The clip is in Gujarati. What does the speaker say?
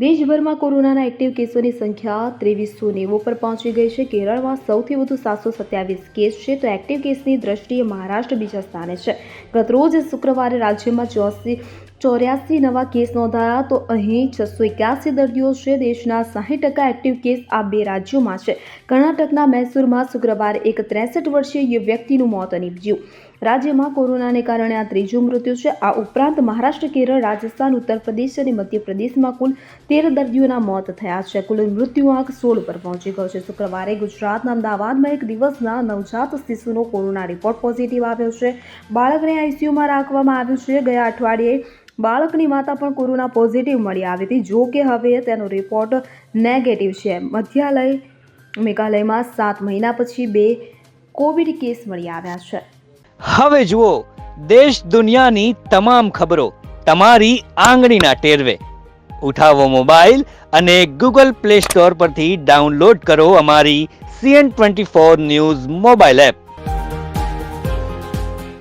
દેશભરમાં કોરોનાના એક્ટિવ કેસોની સંખ્યા ત્રેવીસો નેવું પર પહોંચી ગઈ છે. કેરળમાં સૌથી વધુ સાતસો સત્યાવીસ કેસ છે. તો એક્ટિવ કેસની દ્રષ્ટિએ મહારાષ્ટ્ર બીજા સ્થાને છે. ગતરોજ શુક્રવારે રાજ્યમાં ચોસી ચોર્યાસી નવા કેસ નોંધાયા તો અહીં છસો એક્યાસી દર્દીઓ છે. દેશના સાહીઠ ટકા એક્ટિવ કેસ આ બે રાજ્યોમાં છે. કર્ણાટકના મૈસૂરમાં શુક્રવારે એક ત્રેસઠ વર્ષીય વ્યક્તિનું મોત નીપજ્યું. રાજ્યમાં કોરોનાને કારણે આ ત્રીજું મૃત્યુ છે. આ ઉપરાંત મહારાષ્ટ્ર, કેરળ, રાજસ્થાન ઉત્તર પ્રદેશ અને મધ્યપ્રદેશમાં કુલ તેર દર્દીઓના મોત થયા છે. કુલ મૃત્યુઆંક સોળ પર પહોંચી ગયો છે. શુક્રવારે ગુજરાતના અમદાવાદમાં એક દિવસના નવજાત શિશુનો કોરોના રિપોર્ટ પોઝિટિવ આવ્યો છે. બાળકને આઈસીયુમાં રાખવામાં આવ્યું છે. ગયા અઠવાડિયે બાળકની માતા પણ કોરોના પોઝિટિવ મળી આવી હતી. જો કે હવે તેનો રિપોર્ટ નેગેટિવ છે. મધ્યાલય મેઘાલયમાં સાત મહિના પછી બે કોવિડ કેસ મળી આવ્યા છે. હવે જુઓ, દેશ દુનિયાની તમામ ખબરો તમારી આંગળીના ટેરવે. ઉઠાવો મોબાઈલ અને ગૂગલ પ્લે સ્ટોર પરથી ડાઉનલોડ કરો અમારી CN twenty four news mobile app.